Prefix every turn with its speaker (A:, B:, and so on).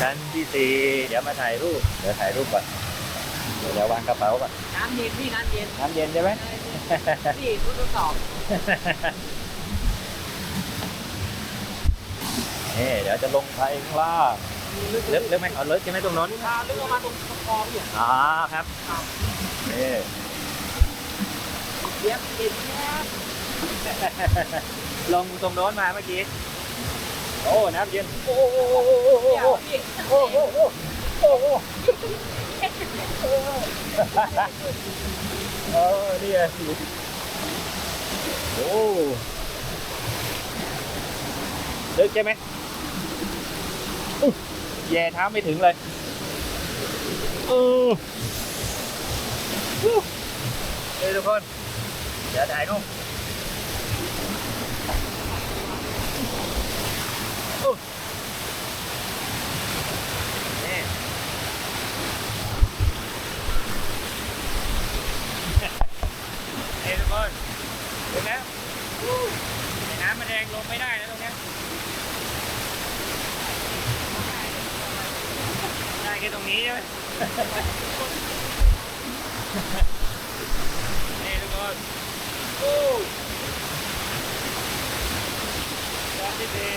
A: ชั้นที่สี่เดี๋ยวมาถ่ายรูป เดี๋ยวถ่ายรูปก่อน เดี๋ยววางกระเป๋าก่อน
B: น้ำเย็นพี่น้ำเย็น
A: น้ำเย็นใช่ไหม
B: พี่ทดสอบ
A: นี่เดี๋ยวจะลงไปข้างล่างลึกลึกไหมเอาลึกใช่ไหมตรงโนั้น
B: พาเรื่องมาตรงคอพี่
A: อ๋อครับนี่
B: เย็บเย็นแค่
A: ลงตรงโน้นมาเมื่อกี้ โอ้ น้ำเย็น โอ้โห
B: เดี๋ยวพี่
A: โอ้โหโอ้โห เออนี่ไงโอ้ลึกใช่ไหมอุ๊ยแย่เท้าไม่ถึงเลยเอออู้เฮ้ยทุกคน เดี๋ยวถ่ายรูปอู้นี่ เฮ้ยทุกคนถึงแล้วน้ำมันแดงลงไม่ได้นะตรงนี้ได้แค่ตรงนี้ใช่ไหมนี่ทุกคนโอ้ยยอดที่ดี